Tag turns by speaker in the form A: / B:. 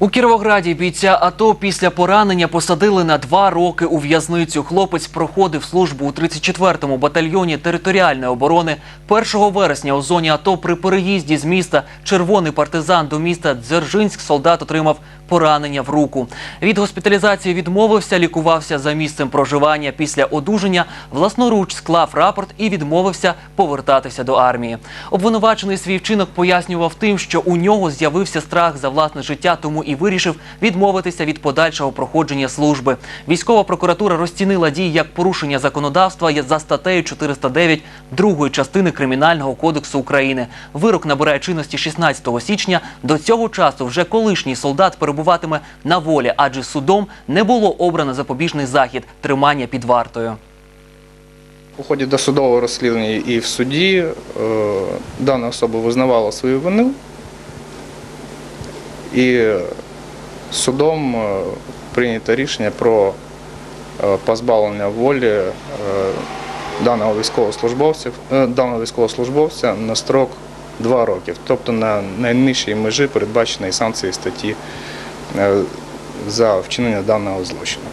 A: У Кіровограді бійця АТО після поранення посадили на два роки у в'язницю. Хлопець проходив службу у 34-му батальйоні територіальної оборони. 1 вересня у зоні АТО при переїзді з міста Червоний партизан до міста Дзержинськ солдат отримав поранення в руку. Від госпіталізації відмовився, лікувався за місцем проживання. Після одужання власноруч склав рапорт і відмовився повертатися до армії. Обвинувачений свій вчинок пояснював тим, що у нього з'явився страх за власне життя, тому і вирішив відмовитися від подальшого проходження служби. Військова прокуратура розцінила дії як порушення законодавства за статтею 409 другої частини Кримінального кодексу України. Вирок набирає чинності 16 січня. До цього часу вже колишній солдат перебуватиме на волі, адже судом не було обрано запобіжний захід тримання під вартою.
B: У ході досудового розслідування і в суді е, дана особа визнавала свою вину і судом е, прийнято рішення про е, позбавлення волі е, даного військовослужбовця, даного військовослужбовця на строк 2 роки, тобто на найнижчій межі передбаченої санкції статті за вчинення даного злочину.